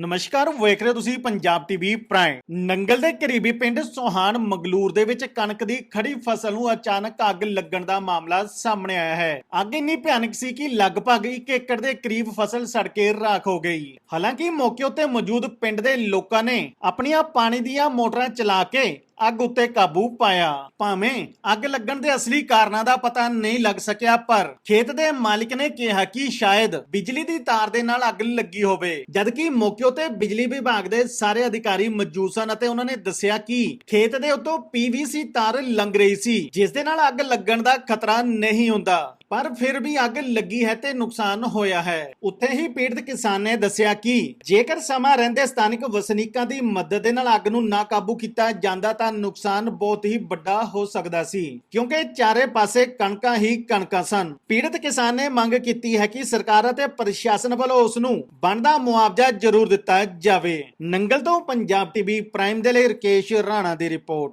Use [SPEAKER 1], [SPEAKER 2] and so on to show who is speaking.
[SPEAKER 1] ਨਮਸਕਾਰ, ਵੇਖ ਰਹੇ ਹੋ ਤੁਸੀਂ ਪੰਜਾਬ ਟੀਵੀ ਪ੍ਰਾਈਮ। ਨੰਗਲ ਦੇ ਕਰੀਬੀ ਪਿੰਡ ਸੋਹਾਨ ਮਗਲੂਰ ਦੇ ਵਿੱਚ ਕਣਕ ਦੀ ਖੜੀ ਫਸਲ ਨੂੰ ਅਚਾਨਕ ਅੱਗ ਲੱਗਣ ਦਾ ਮਾਮਲਾ ਸਾਹਮਣੇ ਆਇਆ ਹੈ। ਅੱਗ ਇੰਨੀ ਭਿਆਨਕ ਸੀ ਕਿ ਲਗਭਗ 1 ਏਕੜ ਦੇ ਕਰੀਬ ਫਸਲ ਸੜ ਕੇ ਰਾਖ ਹੋ ਗਈ। ਹਾਲਾਂਕਿ ਮੌਕੇ ਉੱਤੇ ਮੌਜੂਦ ਪਿੰਡ ਦੇ ਲੋਕਾਂ ਨੇ ਆਪਣੀਆਂ ਪਾਣੀ ਦੀਆਂ ਮੋਟਰਾਂ ਚਲਾ ਕੇ ਅੱਗ ਉੱਤੇ ਕਾਬੂ ਪਾਇਆ। ਭਾਵੇਂ ਅੱਗ ਲੱਗਣ ਦੇ ਅਸਲੀ ਕਾਰਨਾਂ ਦਾ ਪਤਾ ਨਹੀਂ ਲੱਗ ਸਕਿਆ, ਪਰ ਖੇਤ ਦੇ ਮਾਲਕ ਨੇ ਕਿਹਾ ਕਿ ਸ਼ਾਇਦ ਬਿਜਲੀ ਦੀ ਤਾਰ ਦੇ ਨਾਲ ਅੱਗ ਲੱਗੀ ਹੋਵੇ। ਜਦਕਿ ਮੌਕੇ ਉੱਤੇ ਬਿਜਲੀ ਵਿਭਾਗ ਦੇ ਸਾਰੇ ਅਧਿਕਾਰੀ ਮੌਜੂਦ ਸਨ ਅਤੇ ਉਹਨਾਂ ਨੇ ਦੱਸਿਆ ਕਿ ਖੇਤ ਦੇ ਉੱਤੋਂ ਪੀਵੀਸੀ ਤਾਰ ਲੰਘ ਰਹੀ ਸੀ, ਜਿਸ ਦੇ ਨਾਲ ਅੱਗ ਲੱਗਣ ਦਾ ਖਤਰਾ ਨਹੀਂ ਹੁੰਦਾ। ਪਰ ਫਿਰ ਵੀ ਅੱਗ ਲੱਗੀ ਹੈ ਤੇ ਨੁਕਸਾਨ ਹੋਇਆ ਹੈ। ਉੱਥੇ ਹੀ ਪੀੜਤ ਕਿਸਾਨ ਨੇ ਦੱਸਿਆ ਕਿ ਜੇਕਰ ਸਮਾਂ ਰਹਿੰਦੇ ਸਥਾਨਕ ਵਸਨੀਕਾਂ ਦੀ ਮਦਦ ਦੇ ਨਾਲ ਅੱਗ ਨੂੰ ਨਾ ਕਾਬੂ ਕੀਤਾ ਜਾਂਦਾ ਤਾਂ ਨੁਕਸਾਨ ਬਹੁਤ ਹੀ ਵੱਡਾ ਹੋ ਸਕਦਾ ਸੀ, ਕਿਉਂਕਿ ਚਾਰੇ ਪਾਸੇ ਕਣਕਾਂ ਹੀ ਕਣਕਾਂ ਸਨ। ਪੀੜਤ ਕਿਸਾਨ ਨੇ ਮੰਗ ਕੀਤੀ ਹੈ ਕਿ ਸਰਕਾਰ ਅਤੇ ਪ੍ਰਸ਼ਾਸਨ ਵੱਲੋਂ ਉਸ ਨੂੰ ਬਣਦਾ ਮੁਆਵਜ਼ਾ ਜ਼ਰੂਰ ਦਿੱਤਾ ਜਾਵੇ। ਨੰਗਲ ਤੋਂ ਪੰਜਾਬ ਟੀਵੀ ਪ੍ਰਾਈਮ ਦੇ ਲਈ ਰਕੇਸ਼ ਰਾਣਾ ਦੀ ਰਿਪੋਰਟ।